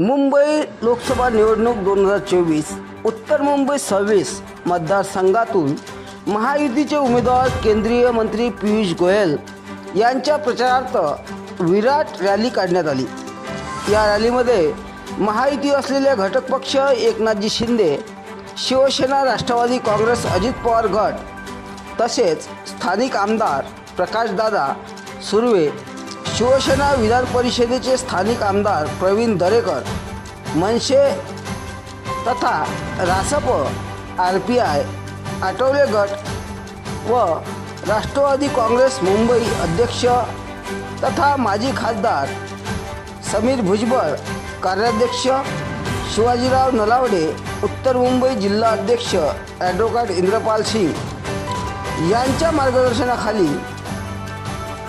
मुंबई लोकसभा निवडणूक दोन हजार चोवीस उत्तर मुंबई सव्वीस मतदारसंघातून महायुतीचे उमेदवार केंद्रीय मंत्री पियुष गोयल यांच्या प्रचारार्थ विराट रॅली काढण्यात आली. या रॅलीमध्ये महायुती असलेले घटक पक्ष एकनाथजी शिंदे शिवसेना राष्ट्रवादी काँग्रेस अजित पवार गट तसेच स्थानिक आमदार प्रकाशदादा सुर्वे शिवसेना विधान परिषदेचे स्थानिक आमदार प्रवीण दरेकर मनसे तथा RSP R P I Athawale गट व राष्ट्रवादी काँग्रेस मुंबई अध्यक्ष तथा माजी खासदार समीर भुजबळ कार्याध्यक्ष शिवाजीराव नलावडे उत्तर मुंबई जिल्हा अध्यक्ष ॲडव्होकेट इंद्रपाल सिंग यांच्या मार्गदर्शनाखाली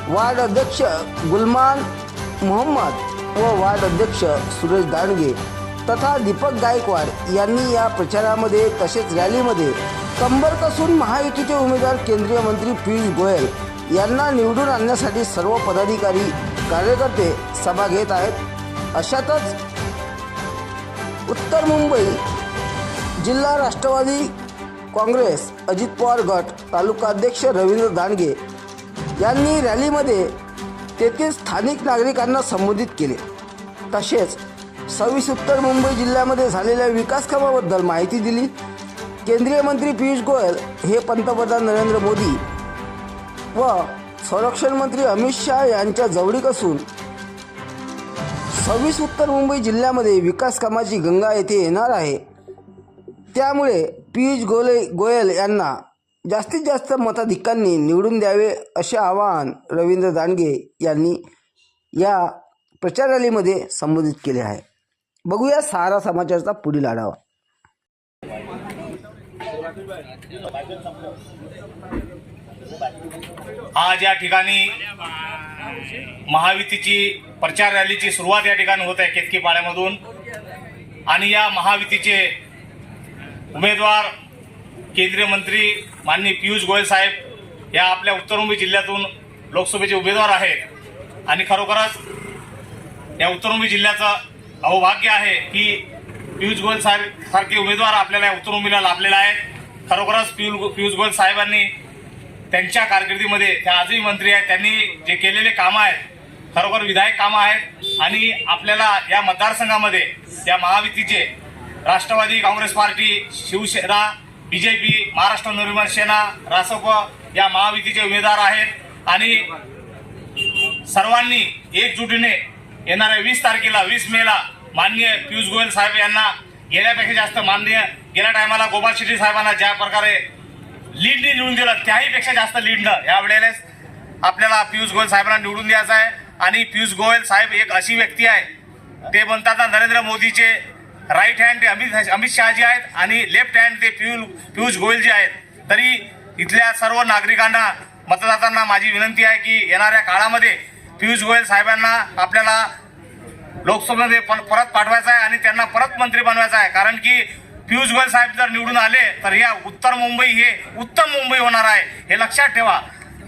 वार्ड अध्यक्ष गुलमान मोहम्मद व वार्ड अध्यक्ष सुरेश दांडगे तथा दीपक गायकवाड यांनी या प्रचारामध्ये तसेच रॅलीमध्ये कंबर कसून महायुतीचे उमेदवार केंद्रीय मंत्री पियुष गोयल यांना निवडून आणण्यासाठी सर्व पदाधिकारी कार्यकर्ते सभा घेत आहेत. अशातच उत्तर मुंबई जिल्हा राष्ट्रवादी काँग्रेस अजित पवार गट तालुकाध्यक्ष रवींद्र दांडगे यांनी रॅलीमध्ये तेथील स्थानिक नागरिकांना संबोधित केले. तसेच सव्वीस उत्तर मुंबई जिल्ह्यामध्ये झालेल्या विकास कामाबद्दल माहिती दिली. केंद्रीय मंत्री पियुष गोयल हे पंतप्रधान नरेंद्र मोदी व संरक्षण मंत्री अमित शहा यांच्या जवळीक असून सव्वीस उत्तर मुंबई जिल्ह्यामध्ये विकास कामाची गंगा येथे येणार आहे. त्यामुळे पियुष गोले गोयल यांना जास्तीत जास्त मताधिकांनी निवडून द्यावे असे आवाहन रवींद्र दांडगे यांनी या प्रचार रॅलीमध्ये संबोधित केले आहे. बघूया सहारा समाचारचा पुढील आढावा. आज या ठिकाणी महायुतीची प्रचार रॅलीची सुरुवात या ठिकाणी होत आहे केतकी पाड्यामधून. आणि या महायुतीचे उमेदवार केंद्रीय मंत्री माननीय पियुष गोयल साहेब या आपल्या उत्तर मुंबई जिल्ह्यातून लोकसभेचे उमेदवार आहेत. आणि खरोखरच या उत्तर मुंबई जिल्ह्याचं अहोभाग्य आहे की पियुष गोयल साहेब सारखे उमेदवार आपल्याला या उत्तर मुंबईला लाभलेला आहे खरोखरच पियुष पियुष गोयल साहेबांनी त्यांच्या कारकिर्दीमध्ये त्या आजही मंत्री आहेत त्यांनी जे केलेले कामं आहेत खरोखर विधायक कामं आहेत. आणि आपल्याला या मतदारसंघामध्ये या महायुतीचे Rashtrawadi Congress party Shivsena BJP Maharashtra Navnirman Sena RSP या महायुतीचे उमेदवार आहेत. आणि सर्वांनी एकजुटीने येणाऱ्या वीस तारखेला वीस मेला माननीय पियुष गोयल साहेब यांना गेल्यापेक्षा जास्त माननीय गेल्या टायमाला गोपाल शेट्टी साहेबांना ज्या प्रकारे लीडने निवडून दिलं त्याहीपेक्षा जास्त लीडनं यावेळेस आपल्याला पियुष गोयल साहेबांना निवडून द्यायचं आहे. आणि पियुष गोयल साहेब एक अशी व्यक्ती आहे ते म्हणतात नरेंद्र मोदीचे राईट हँड ते अमित अमित शहाजी आहेत आणि लेफ्ट हँड ते पियुष पियुष गोयल जे आहेत. तरी इथल्या सर्व नागरिकांना मतदातांना माझी विनंती आहे की येणाऱ्या काळामध्ये पियुष गोयल साहेबांना आपल्याला लोकसभेमध्ये परत पाठवायचं आहे आणि त्यांना परत मंत्री बनवायचं आहे. कारण की पियुष गोयल साहेब जर निवडून आले तर या उत्तर मुंबई हे उत्तम मुंबई होणार आहे हे लक्षात ठेवा.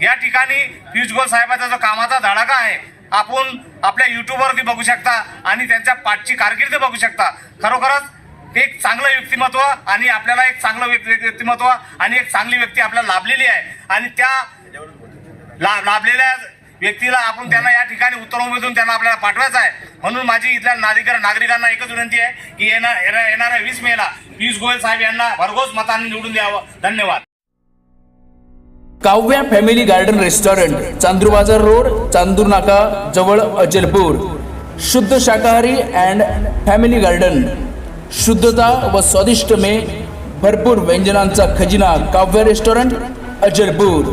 या ठिकाणी पियुष गोयल साहेबाचा जो कामाचा धडाका आहे आपण आपल्या युट्यूबवरती बघू शकता आणि त्यांच्या पाठची कारकिर्द बघू शकता. खरोखरच एक चांगलं व्यक्तिमत्व आणि आपल्याला एक चांगलं व्यक्तिमत्व आणि एक चांगली व्यक्ती आपल्याला लाभलेली आहे. आणि त्या ला- लाभलेल्या व्यक्तीला आपण त्यांना या ठिकाणी उत्तर उमेदून त्यांना आपल्याला पाठवायचं आहे. म्हणून माझी इथल्या नागरिक नागरिकांना एकच विनंती आहे की येणार येणाऱ्या वीस मेला पियुष गोयल साहेब यांना भरघोस मतांनी निवडून द्यावं. धन्यवाद. Kavya family garden restaurant Chandur Bazar road Chandur नाका जवळ अचलपूर शुद्ध शाकाहारी अँड फॅमिली गार्डन. शुद्धता व स्वादिष्ट मे भरपूर व्यंजनांचा खजिना काव्य रेस्टॉरंट अचलपूर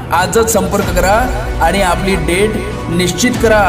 आजच संपर्क करा आणि आपली डेट निश्चित करा.